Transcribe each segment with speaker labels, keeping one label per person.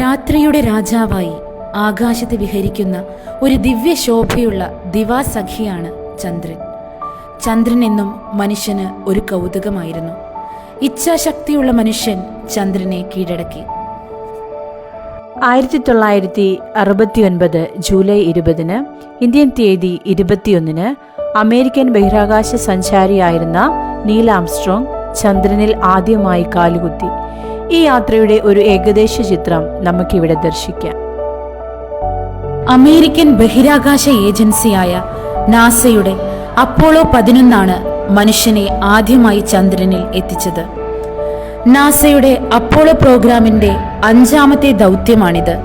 Speaker 1: രാത്രിയുടെ രാജാവായി ആകാശത്ത് വിഹരിക്കുന്ന ഒരു ദിവ്യശോഭയുള്ള ദിവാസഖിയാണ് ചന്ദ്രൻ. ചന്ദ്രൻ എന്നും മനുഷ്യന് ഒരു കൗതുകമായിരുന്നു. ഇച്ഛാശക്തിയുള്ള മനുഷ്യൻ ചന്ദ്രനെ കീഴടക്കി.
Speaker 2: ആയിരത്തി തൊള്ളായിരത്തി അറുപത്തി ഒൻപത് ജൂലൈ ഇരുപതിന് ഇന്ത്യൻ തീയതി ഇരുപത്തിയൊന്നിന് അമേരിക്കൻ ബഹിരാകാശ സഞ്ചാരിയായിരുന്ന നീൽ ആംസ്ട്രോങ് ചന്ദ്രനിൽ ആദ്യമായി കാലുകുത്തി. ഈ യാത്രയുടെ ഒരു ഏകദേശ ചിത്രം നമുക്കിവിടെ ദർശിക്കാം.
Speaker 1: അമേരിക്കൻ ബഹിരാകാശ ഏജൻസിയായ നാസയുടെ അപ്പോളോ പതിനൊന്നാണ് മനുഷ്യനെ ആദ്യമായി ചന്ദ്രനിൽ എത്തിച്ചത്. നാസയുടെ അപ്പോളോ പ്രോഗ്രാമിന്റെ അഞ്ചാമത്തെ ദൗത്യമാണിത്.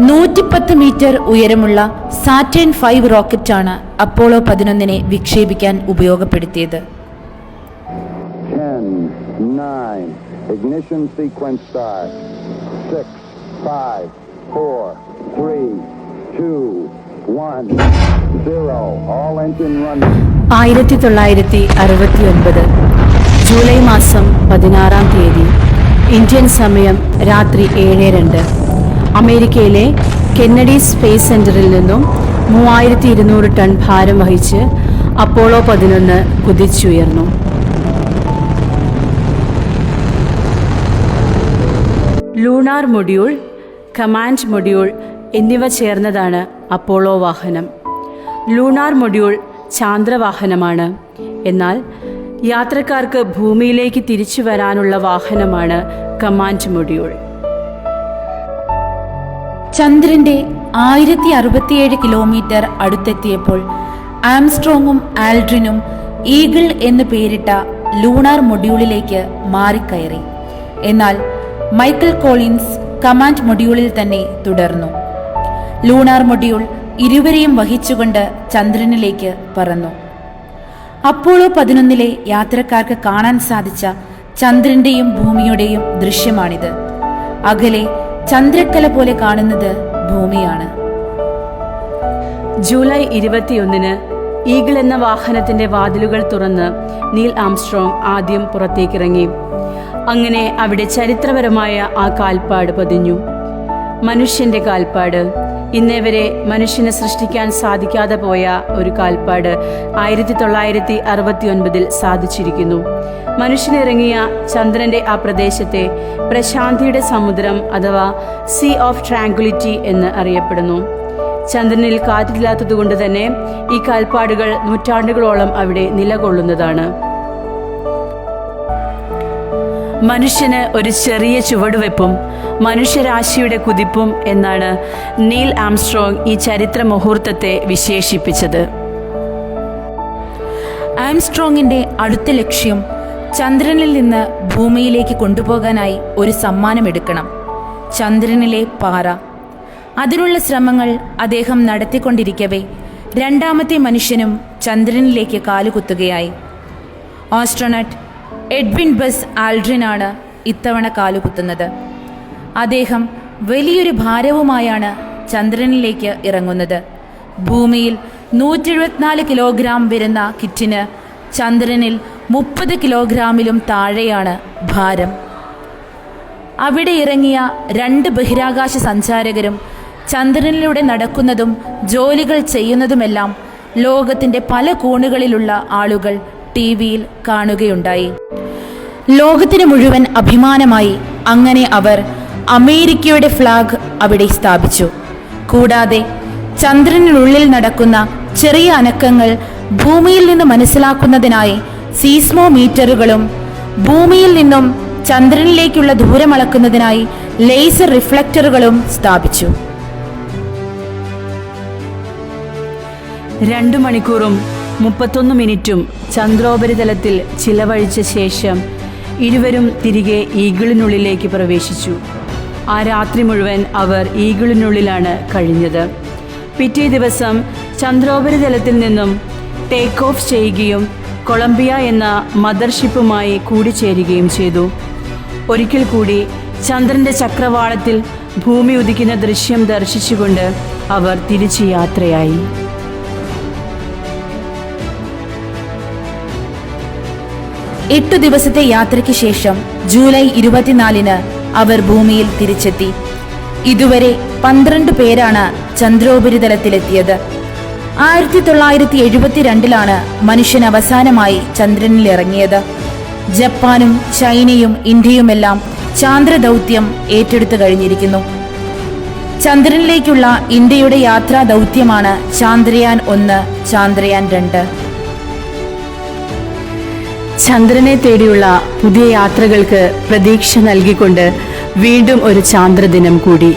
Speaker 1: നൂറ്റിപ്പത്ത് മീറ്റർ ഉയരമുള്ള സാറ്റേൺ ഫൈവ് റോക്കറ്റാണ് അപ്പോളോ പതിനൊന്നിനെ വിക്ഷേപിക്കാൻ ഉപയോഗപ്പെടുത്തിയത്.
Speaker 3: Ignition sequence start. 6, 5, 4, 3, 2, 1, 0. All engine running.
Speaker 2: ആയിരത്തി തൊള്ളായിരത്തി അറുപത്തി ഒൻപത് ജൂലൈ മാസം പതിനാറാം തീയതി ഇന്ത്യൻ സമയം രാത്രി ഏഴ് രണ്ട് അമേരിക്കയിലെ കെന്നഡി സ്പേസ് സെന്ററിൽ നിന്നും മൂവായിരത്തി ഇരുന്നൂറ് ടൺ ഭാരം വഹിച്ച് അപ്പോളോ പതിനൊന്ന് കുതിച്ചുയർന്നു ലൂണാർ മൊഡ്യൂൾ കമാൻഡ് മൊഡ്യൂൾ എന്നിവ ചേർന്നതാണ് അപ്പോളോ വാഹനം. ലൂണാർ മൊഡ്യൂൾ ചാന്ദ്രവാഹനമാണ്. എന്നാൽ യാത്രക്കാർക്ക് ഭൂമിയിലേക്ക് തിരിച്ചു വരാനുള്ള വാഹനമാണ് കമാൻഡ് മൊഡ്യൂൾ.
Speaker 1: ചന്ദ്രന്റെ ആയിരത്തി അറുപത്തിയേഴ് കിലോമീറ്റർ അടുത്തെത്തിയപ്പോൾ ആംസ്ട്രോങ്ങും ആൽഡ്രിനും ഈഗിൾ എന്ന് പേരിട്ട ലൂണാർ മൊഡ്യൂളിലേക്ക് മാറിക്കയറി. എന്നാൽ മൈക്കൽ കോളിൻസ് കമാൻഡ് മൊഡ്യൂളിൽ തന്നെ തുടർന്നു. ലൂണാർ മൊഡ്യൂൾ ഇരുവരെയും വഹിച്ചുകൊണ്ട് ചന്ദ്രനിലേക്ക് പറന്നു. അപ്പോളോ പതിനൊന്നിലെ യാത്രക്കാർക്ക് കാണാൻ സാധിച്ച ചന്ദ്രന്റെയും ഭൂമിയുടെയും ദൃശ്യമാണിത്. അകലെ ചന്ദ്രക്കല പോലെ കാണുന്നത് ഭൂമിയാണ്.
Speaker 2: ജൂലൈ ഇരുപത്തിയൊന്നിന് ഈഗിൾ എന്ന വാഹനത്തിന്റെ വാതിലുകൾ തുറന്ന് നീൽ ആംസ്ട്രോങ് ആദ്യം പുറത്തേക്കിറങ്ങി. അങ്ങനെ അവിടെ ചരിത്രപരമായ ആ കാൽപ്പാട് പതിഞ്ഞു. മനുഷ്യന്റെ കാൽപ്പാട്. ഇന്നേവരെ മനുഷ്യനെ സൃഷ്ടിക്കാൻ സാധിക്കാതെ പോയ ഒരു കാൽപ്പാട് ആയിരത്തി തൊള്ളായിരത്തി അറുപത്തി ഒൻപതിൽ സാധിച്ചിരിക്കുന്നു മനുഷ്യനിറങ്ങിയ ചന്ദ്രന്റെ ആ പ്രദേശത്തെ പ്രശാന്തിയുടെ സമുദ്രം അഥവാ സീ ഓഫ് ട്രാങ്കുലിറ്റി എന്ന് അറിയപ്പെടുന്നു. ചന്ദ്രനിൽ കാറ്റില്ലാത്തതുകൊണ്ട് തന്നെ ഈ കാൽപ്പാടുകൾ നൂറ്റാണ്ടുകളോളം അവിടെ നിലകൊള്ളുന്നതാണ്. മനുഷ്യന് ഒരു ചെറിയ ചുവടുവെപ്പും മനുഷ്യരാശിയുടെ കുതിപ്പും എന്നാണ് നീൽ ആംസ്ട്രോങ് ഈ ചരിത്ര മുഹൂർത്തത്തെ വിശേഷിപ്പിച്ചത്.
Speaker 1: ആംസ്ട്രോങ്ങിന്റെ അടുത്ത ലക്ഷ്യം ചന്ദ്രനിൽ നിന്ന് ഭൂമിയിലേക്ക് കൊണ്ടുപോകാനായി ഒരു സമ്മാനം എടുക്കണം ചന്ദ്രനിലെ പാറ അതിനുള്ള ശ്രമങ്ങൾ അദ്ദേഹം നടത്തിക്കൊണ്ടിരിക്കവേ. രണ്ടാമത്തെ മനുഷ്യനും ചന്ദ്രനിലേക്ക് കാലുകുത്തുകയായി. ഓസ്ട്രോനട്ട് എഡ്വിൻ ബസ് ആൽഡ്രിനാണ് ഇത്തവണ കാലുകുത്തുന്നത്. അദ്ദേഹം വലിയൊരു ഭാരവുമായാണ് ചന്ദ്രനിലേക്ക് ഇറങ്ങുന്നത്. ഭൂമിയിൽ നൂറ്റി എഴുപത്തിനാല് കിലോഗ്രാം വരുന്ന കിറ്റിന് ചന്ദ്രനിൽ മുപ്പത് കിലോഗ്രാമിലും താഴെയാണ് ഭാരം. അവിടെ ഇറങ്ങിയ രണ്ട് ബഹിരാകാശ സഞ്ചാരകരും ചന്ദ്രനിലൂടെ നടക്കുന്നതും ജോലികൾ ചെയ്യുന്നതുമെല്ലാം ലോകത്തിന്റെ പല കോണുകളിലുള്ള ആളുകൾ ടി വിയിൽ കാണുകയുണ്ടായി. ലോകത്തിന് മുഴുവൻ അഭിമാനമായി അങ്ങനെ അവർ അമേരിക്കയുടെ ഫ്ലാഗ് അവിടെ സ്ഥാപിച്ചു. കൂടാതെ ചന്ദ്രനുള്ളിൽ നടക്കുന്ന ചെറിയ അനക്കങ്ങൾ ഭൂമിയിൽ നിന്ന് മനസ്സിലാക്കുന്നതിനായി സീസ്മോമീറ്ററുകളും ഭൂമിയിൽ നിന്നും ചന്ദ്രനിലേക്കുള്ള ദൂരം അളക്കുന്നതിനായി ലേസർ റിഫ്ലക്ടറുകളും സ്ഥാപിച്ചു.
Speaker 2: രണ്ടു മണിക്കൂറും മുപ്പത്തൊന്ന് മിനിറ്റും ചന്ദ്രോപരിതലത്തിൽ ചിലവഴിച്ച ശേഷം ഇരുവരും തിരികെ ഈഗിളിനുള്ളിലേക്ക് പ്രവേശിച്ചു. ആ രാത്രി മുഴുവൻ അവർ ഈഗിളിനുള്ളിലാണ് കഴിഞ്ഞത്. പിറ്റേ ദിവസം ചന്ദ്രോപരിതലത്തിൽ നിന്നും ടേക്ക് ഓഫ് ചെയ്യുകയും കൊളംബിയ എന്ന മദർഷിപ്പുമായി കൂടിച്ചേരുകയും ചെയ്തു. ഒരിക്കൽ കൂടി ചന്ദ്രന്റെ ചക്രവാളത്തിൽ ഭൂമി ഉദിക്കുന്ന ദൃശ്യം ദർശിച്ചുകൊണ്ട് അവർ തിരിച്ചു യാത്രയായി.
Speaker 1: എട്ടു ദിവസത്തെ യാത്രയ്ക്ക് ശേഷം ജൂലൈ ഇരുപത്തിനാലിന് അവർ ഭൂമിയിൽ തിരിച്ചെത്തി. ഇതുവരെ പന്ത്രണ്ട് പേരാണ് ചന്ദ്രോപരിതലത്തിലെത്തിയത്. ആയിരത്തി തൊള്ളായിരത്തി എഴുപത്തിരണ്ടിലാണ് മനുഷ്യൻ അവസാനമായി ചന്ദ്രനിൽ ഇറങ്ങിയത്. ജപ്പാനും ചൈനയും ഇന്ത്യയുമെല്ലാം ചാന്ദ്രദൗത്യം ഏറ്റെടുത്തു കഴിഞ്ഞിരിക്കുന്നു. ചന്ദ്രനിലേക്കുള്ള ഇന്ത്യയുടെ യാത്രാ ദൗത്യമാണ് ചാന്ദ്രയാൻ ഒന്ന് ചാന്ദ്രയാൻ രണ്ട്.
Speaker 2: ചന്ദ്രനെ തേടിയുള്ള പുതിയ യാത്രകൾക്ക് പ്രതീക്ഷ നൽകിക്കൊണ്ട് വീണ്ടും ഒരു ചാന്ദ്രദിനം കൂടി.